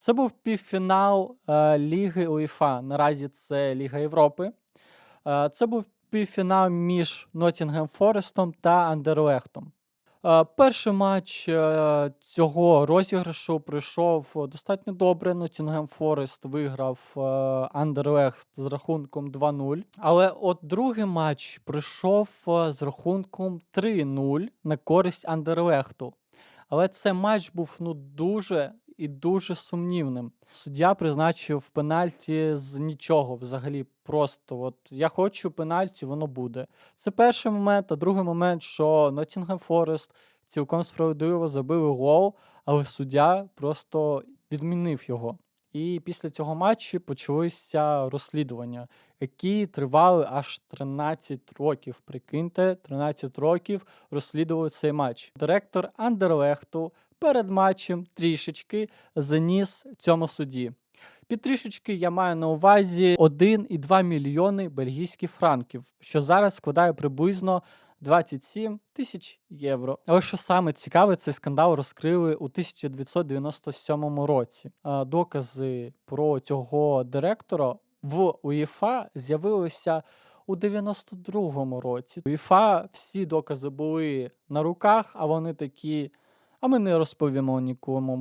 Це був півфінал е, Ліги УЄФА. Наразі це Ліга Європи. Е, це був півфінал між Ноттінгем Форестом та Андерлехтом. Е, перший матч цього розіграшу пройшов достатньо добре. Ноттінгем Форест виграв Андерлехт з рахунком 2-0. Але от другий матч пройшов з рахунком 3-0 на користь Андерлехту. Але цей матч був ну дуже і дуже сумнівним. Суддя призначив пенальті з нічого взагалі. Просто от я хочу пенальті, воно буде. Це перший момент, а другий момент, що Ноттінгем Форест цілком справедливо забили гол, але суддя просто відмінив його. І після цього матчу почалися розслідування, які тривали аж 13 років. Прикиньте, 13 років розслідували цей матч. Директор Андерлехту перед матчем трішечки заніс цьому судді. Під трішечки я маю на увазі 1,2 мільйони бельгійських франків, що зараз складає приблизно 27 тисяч євро. Але що саме цікаве, цей скандал розкрили у 1997 році. Докази про цього директора в УЄФА з'явилися у 92-му році. УЄФА всі докази були на руках, а вони такі. А ми не розповімо нікому.